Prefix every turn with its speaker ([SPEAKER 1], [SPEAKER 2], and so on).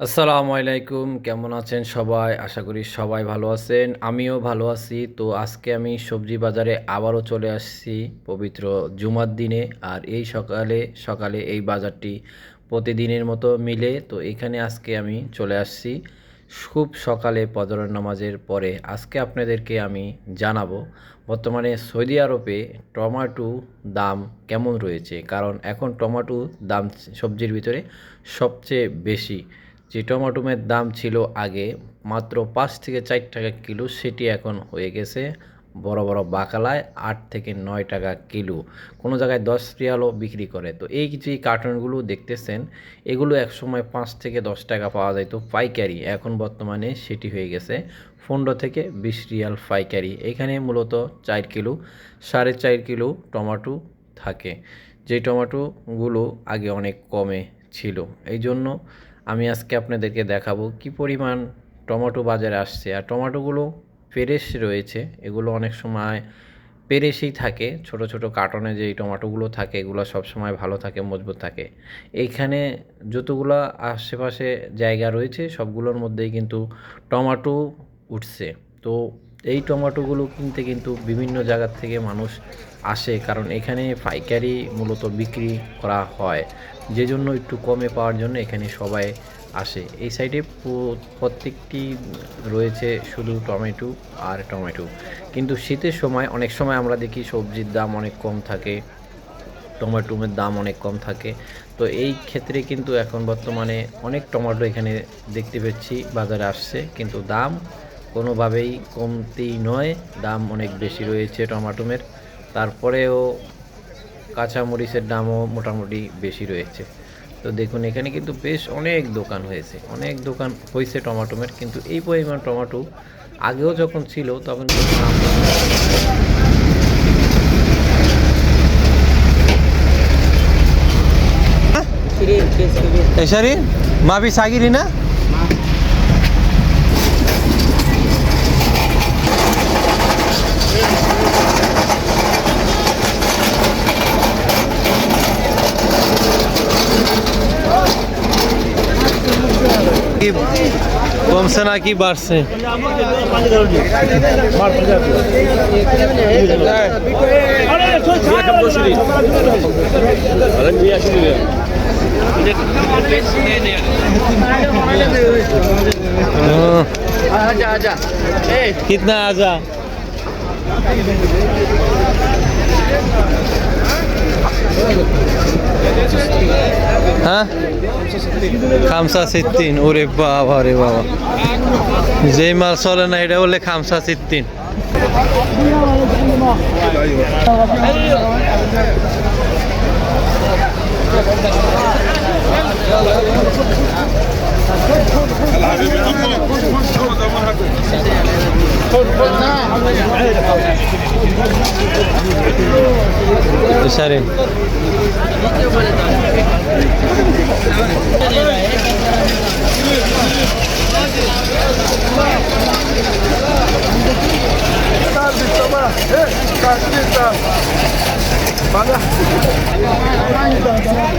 [SPEAKER 1] আসসালামু আলাইকুম, কেমন আছেন সবাই? আশা করি সবাই ভালো আছেন, আমিও ভালো আছি। তো আজকে আমি সবজি বাজারে আবারও চলে আসছি পবিত্র জুমার দিনে আর এই সকালে সকালে এই বাজারটি প্রতিদিনের মতো মিলে। তো এখানে আজকে আমি চলে আসছি খুব সকালে পদরের নামাজের পরে। আজকে আপনাদেরকে আমি জানাব বর্তমানে সৌদি আরবে টমাটো দাম কেমন রয়েছে? কারণ এখন টমাটো দাম সবজির ভিতরে সবচেয়ে বেশি। যে টমাটোমের দাম ছিল আগে মাত্র পাঁচ থেকে চার টাকা কিলো, সেটি এখন হয়ে গেছে বড় বড় বাকালায় আট থেকে নয় টাকা কিলো। কোনো জায়গায় দশ রিয়ালও বিক্রি করে। তো এই যে কার্টনগুলো দেখতেছেন, এগুলো একসময় পাঁচ থেকে দশ টাকা পাওয়া যেত পাইকারি এখন বর্তমানে সেটি হয়ে গেছে পনেরো থেকে বিশ রিয়াল পাইকারি। এখানে মূলত চার কিলো, সাড়ে চার কিলো টমাটো থাকে। যে টমাটোগুলো আগে অনেক কমে ছিল। এই জন্য আমি আজকে আপনাদেরকে দেখাবো কি পরিমাণ টমেটো বাজারে আসছে। আর টমেটোগুলো ফ্রেশ রয়েছে। এগুলো অনেক সময় পেরেসেই থাকে। ছোট ছোট কার্টনে যে টমেটোগুলো থাকে, এগুলো সবসময় ভালো থাকে, মজবুত থাকে। এইখানে যতগুলো আশেপাশে জায়গা রয়েছে, সবগুলোর মধ্যেই কিন্তু টমেটো উঠছে। তো এই টমেটোগুলো কিনতে কিন্তু বিভিন্ন জায়গার থেকে মানুষ আসে, কারণ এখানে পাইকারি মূলত বিক্রি করা হয়। যে জন্য একটু কমে পাওয়ার জন্য এখানে সবাই আসে। এই সাইডে প্রত্যেকটি রয়েছে শুধু টমেটো আর টমেটো। কিন্তু শীতের সময় অনেক সময় আমরা দেখি সবজির দাম অনেক কম থাকে টমেটোমের দাম অনেক কম থাকে। তো এই ক্ষেত্রে কিন্তু এখন বর্তমানে অনেক টমেটো এখানে দেখতে পাচ্ছি বাজারে আসছে। কিন্তু দাম কোনোভাবেই কমতি নয় দাম অনেক বেশি রয়েছে টমাটোমের। তারপরেও কাঁচামরিচের দামও মোটামুটি বেশি রয়েছে। তো দেখুন এখানে কিন্তু বেশ অনেক দোকান হয়েছে। অনেক দোকান হয়েছে টমাটোমের কিন্তু এই পরিমাণ টমাটো আগেও যখন ছিল তখন দাম
[SPEAKER 2] Esharin, mabi sagirina? কি কমছে নাকি বাড়ছে
[SPEAKER 3] आजा आजा ए
[SPEAKER 2] कितना आजा হ্যাঁ? খামসা সিত্তিন ওরে বাবা রে বাবা। যেই মাল চলে না, এটা বলে খামসা সিত্তিন সারিন Hey,